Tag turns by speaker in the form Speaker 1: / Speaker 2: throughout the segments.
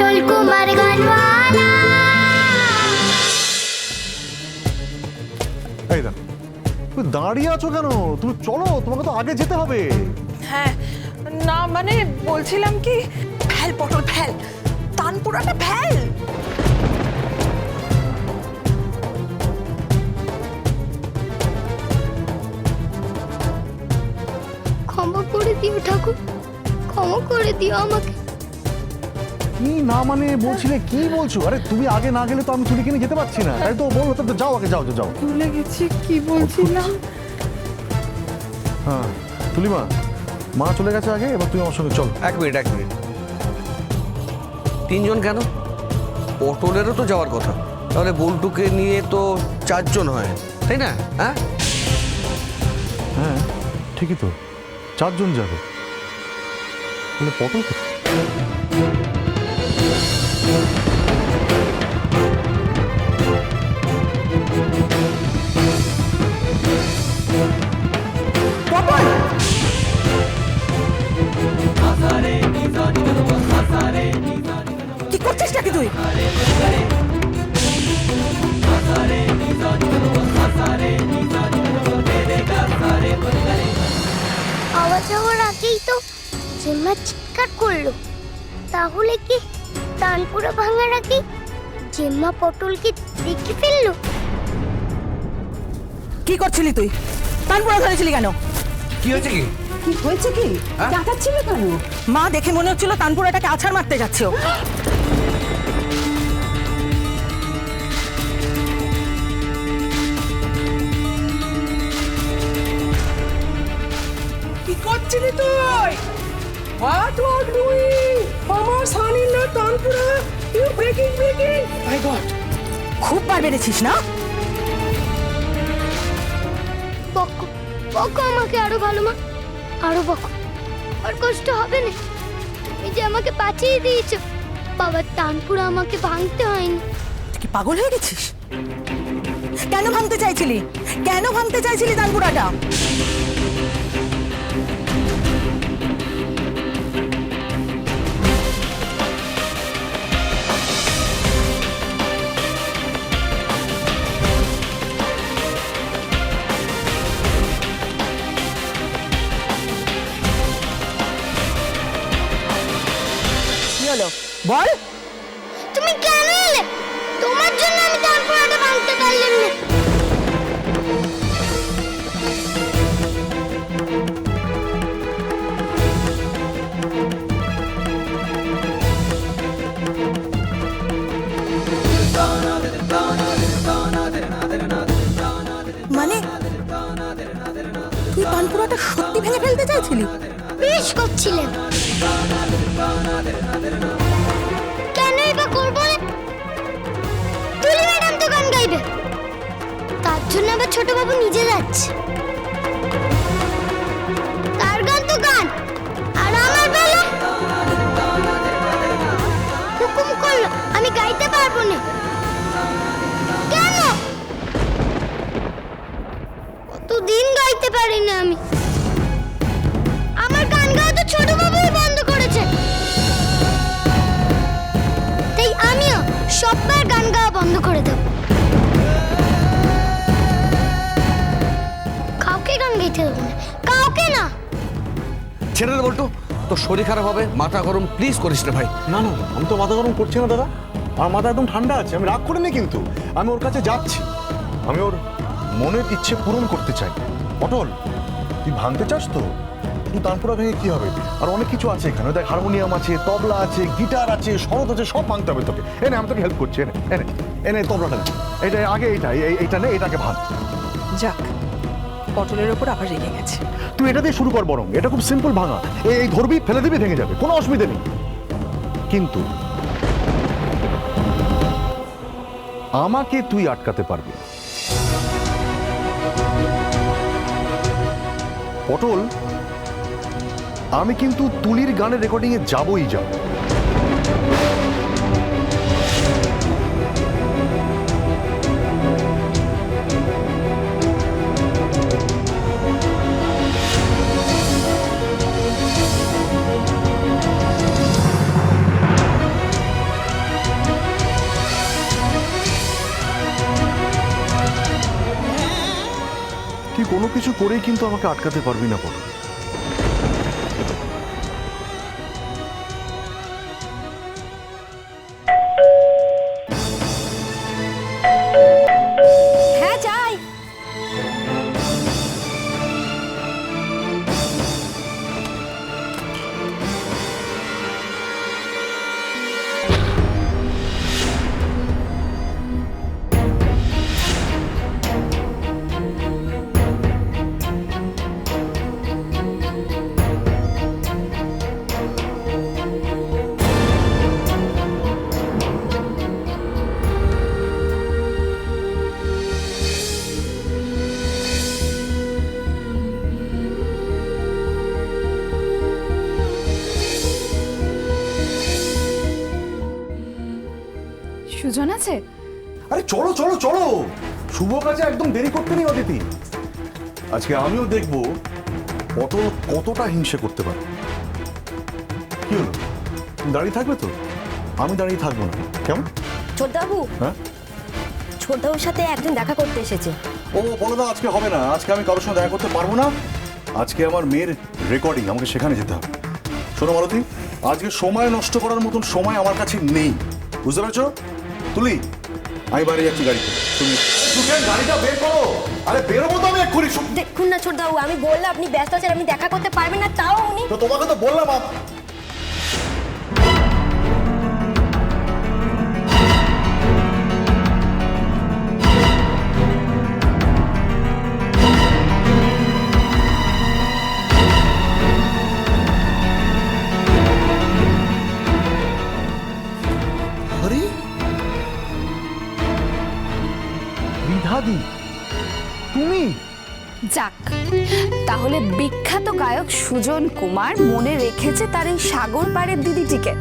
Speaker 1: পটল কুমার গানওয়ালা।
Speaker 2: এই দেখ তুমি দাঁড়িয়ে আছো কেন? তুমি চলো তোমাকে তো আগে যেতে হবে।
Speaker 3: হ্যাঁ না মানে বলছিলাম কি ফেল পটল ফেল তানপুরাটা ফেল
Speaker 1: ক্ষমা করে দিও ঠাকুর ক্ষমা করে দিও আমাকে।
Speaker 2: কি না মানে বলছিলে কি বলছো? আরে তুমি আগে না গেলে তো আমি তুলি কিনে যেতে পারছি না। তাই তো বলো তো যাও আগে যাও যাও, যাও
Speaker 3: ভুলে গেছি কি বলছিলাম?
Speaker 2: হ্যাঁ তুলিমা মা মা চলে গেছে আগে এবার তুমি আমার সঙ্গে চলো।
Speaker 4: এক মিনিট এক মিনিট। তিনজন কেন? পটলেরও তো যাওয়ার কথা। তাহলে বল্টুকে নিয়ে তো চারজন হয় তাই না? হ্যাঁ?
Speaker 2: হ্যাঁ ঠিকই তো। চারজন যাবে। তাহলে পটল কোথায়?
Speaker 3: কি করছিস নাকি তুই
Speaker 1: আওয়াজ হওয়ার আগেই তো জেম্মা চিৎকার করল তাহলে কি তানপুরা ভাঙার আগে জেম্মা পটলকে দেখে ফেলল?
Speaker 3: কি করছিলি তুই? তানপুরা ধরেছিলি কেন?
Speaker 4: কি হয়েছে কি?
Speaker 5: কি হয়েছে কি?
Speaker 4: হ্যাঁ?
Speaker 5: ডাকাচ্ছিল কেন?
Speaker 3: মা দেখে মনে হচ্ছিল তানপুরাটাকে আছাড় মারতে যাচ্ছে ও।
Speaker 5: কি করছিলি তুই? ওয়ার ডুইং আমার সানির না tanpura. You breaking breaking my god
Speaker 3: খুব বার বেড়েছিস না?
Speaker 1: বকো বকো আমাকে আরও ভালো মা। আরও বকো। আর কষ্ট হবে না। এই যে আমাকে বাঁচিয়ে দিয়েছ বাবার তানপুরা আমাকে ভাঙতে হয়নি।
Speaker 3: তুই কি পাগল হয়ে গেছিস? কেন ভাঙতে চাইছিলি? কেন ভাঙতে চাইছিলি তানপুরাটা? বল।
Speaker 1: তুমি কেন এলে? তোমার জন্য আমি তানপুরাটা ভাঙতে পারলাম না।
Speaker 3: মানে? তুই সত্যি ভেঙে ফেলতে চাইছিলি?
Speaker 1: বেশ করছিলেন। জন্য আবার ছোট বাবু নিজে যাচ্ছে। তার গান তো গান। আর আমার বেলা। হুকুম করল, আমি গাইতে পারব না। কেন? কতদিন গাইতে পারি না আমি। আমার গান গাওয়া তো ছোট বাবুই
Speaker 4: ছেড়ে দে বল্টু তোর শরীর খারাপ হবে মাথা গরম প্লিজ করিস না ভাই।
Speaker 2: না না আমি তো মাথা গরম করছি না দাদা। আমার মাথা একদম ঠান্ডা আছে আমি রাগ করিনি কিন্তু। আমি ওর কাছে যাচ্ছি। আমি ওর মনের ইচ্ছে পূরণ করতে চাই। পটল তুই ভাঙতে চাস তো? তুই তারপরে ভেঙে কি হবে? আর অনেক কিছু আছে এখানে। দেখ হারমোনিয়াম আছে তবলা আছে গিটার আছে শরৎ আছে সব ভাঙতে হবে তোকে। এনে আমি তোকে হেল্প করছি এনে এনে এনে তবলাটা। এটা আগে এই- এইটা নে এটাকে ভাঙ।
Speaker 3: যাক। পটলের ওপর আবার রেগে গেছে।
Speaker 2: তুই এটা দিয়ে শুরু কর বরং, এটা খুব সিম্পল ভাঙা। এই ধরবি, ফেলে দিবি, ভেঙে যাবে, কোনো অসুবিধা নেই। কিন্তু আমাকে তুই আটকাতে পারবি পটল, আমি কিন্তু তুলির গানের রেকর্ডিং এ যাবই যাব। করেই কিন্তু আমাকে আটকাতে পারবি না পটল
Speaker 6: সুজন আছে?
Speaker 2: আরে চলো চলো চলো। শুভ কাজে একদম দেরি করতে নেই অদিতি। আজকে আমিও দেখব পটল কতটা হিংসে করতে পারে। কি হলো? দাঁড়িয়ে থাকবে তো? আমি দাঁড়িয়ে থাকব না। কেমন?
Speaker 7: ছোটবাবু?
Speaker 2: হ্যাঁ?
Speaker 7: ছোটবাবুর সাথে একজন দেখা করতে এসেছে।
Speaker 2: ও বলো না আজকে হবে না। আজকে আমি কারোর সঙ্গে দেখা করতে পারব না। আজকে আমার মেয়ের রেকর্ডিং আমাকে সেখানে যেতে হবে। শোনো মালতী আজকে সময় নষ্ট করার মতন সময় আমার কাছে নেই। বুঝতে পেরেছ? তুলি। আমি বাইরে যাচ্ছি গাড়িতে। তুমি গাড়িটা বের করো। আরে বেরোবো তো আমি এক্ষুনি।
Speaker 7: দেখুন না ছোটবাবু আমি বললাম আপনি ব্যস্ত আছেন আপনি দেখা করতে পারবেন না তাও উনি
Speaker 2: তো তোমাকে তো বললাম বিধাদি। তুমি?
Speaker 6: যাক তাহলে বিখ্যাত গায়ক সুজন কুমার মনে রেখেছে তার এই সাগর পাড়ের দিদিটিকে।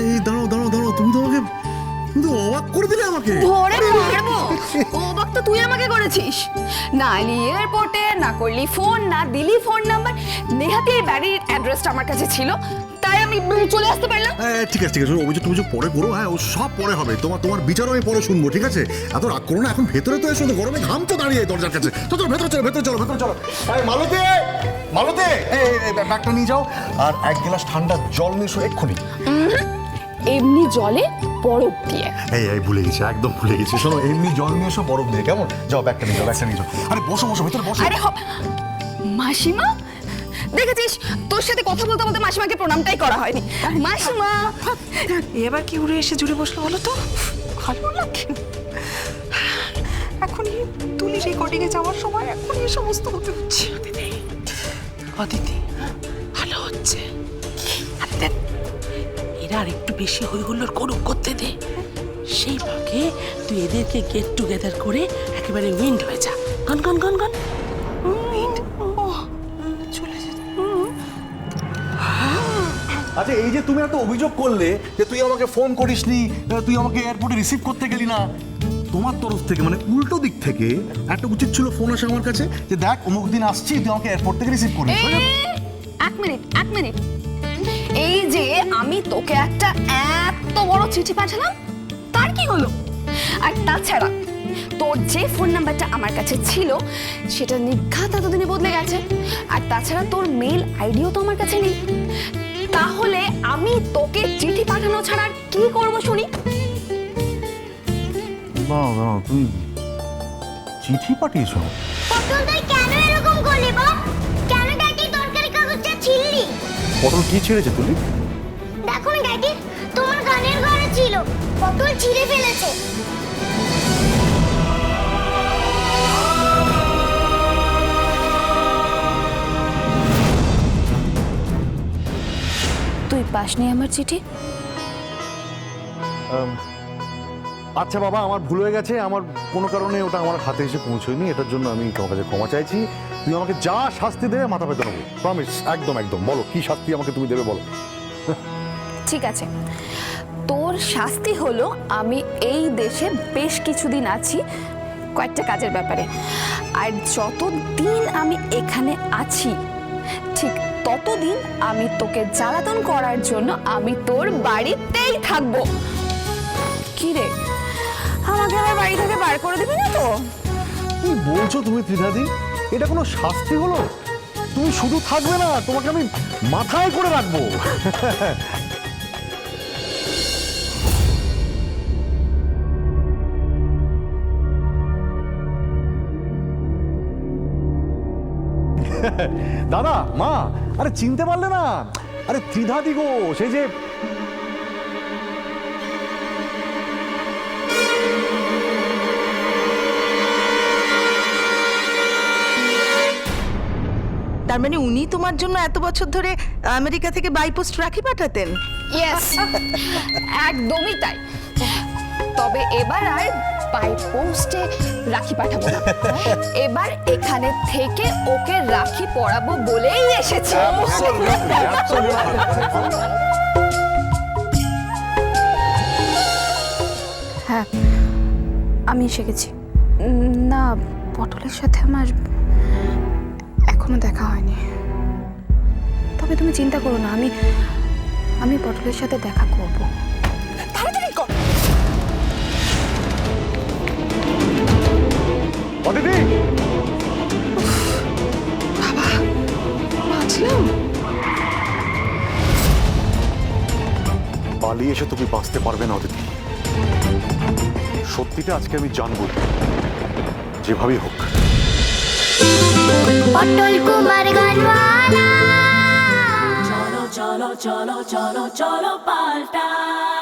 Speaker 2: এই দাঁড়াও দাঁড়াও দাঁড়াও তুমি তো আমাকে তুমি তো অবাক করে দিলে আমাকে।
Speaker 6: ধরে মারবো অবাক তো তুই আমাকে করেছিস। না এলি এয়ারপোর্টে না করলি ফোন না দিলি ফোন নাম্বার। নেহাতি এই বাড়ির অ্যাড্রেসটা আমার কাছে ছিল। আমি চলে আসতে পারলাম
Speaker 8: হ্যাঁ ঠিক আছে ঠিক আছে। অভিযোগ তুমি পরে করো হ্যাঁ ও সব পরে হবে। তোমার তোমার বিচারও আমি পরে শুনব ঠিক আছে? এত রাগ করো না এখন ভেতরে তো এসো গরমে ঘাম তো দাঁড়িয়ে দরজার কাছে। তো চলো ভেতরে চলো ভেতরে চলো ভেতরে চলো।
Speaker 2: মালতে! মালতে! এই ব্যাগটা নিয়ে যাও আর এক গ্লাস ঠান্ডা জল নিয়ে এসো এক্ষুনি।
Speaker 6: এমনি জলে বরফ দিয়ে।
Speaker 2: এই এই ভুলে গেছি একদম ভুলে গেছি। শোনো এমনি জল নিয়ে এসো বরফ দিয়ে কেমন? যাও ব্যাগটা নিয়ে যাও ব্যাগটা নিয়ে যাও। আরে বসো বসো ভেতরে বসো।
Speaker 6: আরে মাসিমা? দেখেছিস? তোর সাথে কথা বলতে বলতে মাসিমাকে প্রণামটাই করা হয়নি। মাসিমা!
Speaker 3: এবার কি উড়ে এসে জুড়ে বসল বলো তো? ভালো লাগে এখনই তুলি রেকর্ডিংয়ে যাওয়ার সময় এখনই এ সমস্ত হতে হচ্ছে।
Speaker 5: অদিতি ভালো হচ্ছে? আরে দেখ এরা আর একটু বেশি হই হুল্লোড় করুক করতে দে। সেই ফাঁকে তুই এদেরকে গেট টুগেদার করে একেবারে উইন্ড হয়ে যা। গন গন গন গন
Speaker 2: আচ্ছা এই যে তুমি একটা অভিযোগ করলে যে তুই আমাকে ফোন করিসনি তুই আমাকে এয়ারপোর্টে রিসিভ করতে গেলি না, তোমার তরফ থেকে মানে উল্টো দিক থেকে একটা উচিত ছিল ফোন আসে আমার কাছে যে দেখ, অমুক দিন আসছি, তুই আমাকে এয়ারপোর্ট থেকে রিসিভ করিস।
Speaker 6: এক মিনিট এক মিনিট। এই যে আমি তোকে একটা এত বড় চিঠি পাঠালাম, তার কি হলো? আর তাছাড়া, তোর যে ফোন নাম্বারটা আমার কাছে ছিল, সেটা নিঘাত এতদিনে বদলে গেছে। আর তাছাড়া তোর মেল আইডিও তো আমার কাছে নেই। তাহলে আমি তোকে চিঠি পাঠানো ছাড়া আর কি করব শুনি?
Speaker 2: বাহ বাহ তুমি চিঠি পাঠিয়েছো?
Speaker 1: পটল তুই কেন এরকম করলি বল? কেন ড্যাডি তরকারি কাগজটা ছিললি
Speaker 2: পটল কি ছেড়েছে তুলি?
Speaker 1: দেখো না ড্যাডি তোমার গানের ঘরে ছিল। পটল ছিঁড়ে ফেলেছে।
Speaker 6: তুই পাসনি আমার চিঠি?
Speaker 2: আচ্ছা বাবা আমার ভুল হয়ে গেছে। আমার কোনো কারণে ওটা আমার হাতে এসে পৌঁছয়নি। এটার জন্য আমি তোমার কাছে ক্ষমা চাইছি। তুমি আমাকে যা শাস্তি দেবে মাথা পেতে নেব। প্রমিস একদম একদম। বলো কি শাস্তি আমাকে তুমি দেবে বলো।
Speaker 6: ঠিক আছে। তোর শাস্তি হলো আমি এই দেশে বেশ কিছুদিন আছি কয়েকটা কাজের ব্যাপারে। আর যতদিন আমি এখানে আছি ততদিন আমি তোকে জ্বালাতন করার জন্য আমি তোর বাড়িতেই থাকব। কি রে? আমাকে আমার বাড়ি থেকে বার করে দিবি না তো?
Speaker 2: কি বলছো তুমি ত্রিধাদি? এটা কোনো শাস্তি হলো? তুমি শুধু থাকবে না, তোমাকে আমি মাথায় করে রাখব। দাদা, মা আরে চিনতে পারলে না। আরে ত্রিধাদি গো সেই যে
Speaker 3: তার মানে উনি তোমার জন্য এত বছর ধরে আমেরিকা থেকে বাইপোস্ট রাখি পাঠাতেন?
Speaker 6: ইয়েস একদমই তাই। তবে এবার আর বাই পোস্টে রাখি পাঠাবো না। এবার এখানে থেকে ওকে রাখি পরাবো বলেই এসেছি। হ্যাঁ আমি শিখেছি না, পটলের সাথে আমার এখনও দেখা হয়নি। তবে তুমি চিন্তা করো না, আমি আমি পটলের সাথে দেখা করব।
Speaker 2: অদিতি!
Speaker 6: বাঁচলাম।
Speaker 2: পালিয়ে এসে তুমি বাঁচতে পারবে না অদিতি। সত্যিটা আজকে আমি জানব যেভাবেই হোক।
Speaker 1: পটল Kumar Gaanwala
Speaker 9: cholo, cholo, cholo, cholo, cholo, paltai.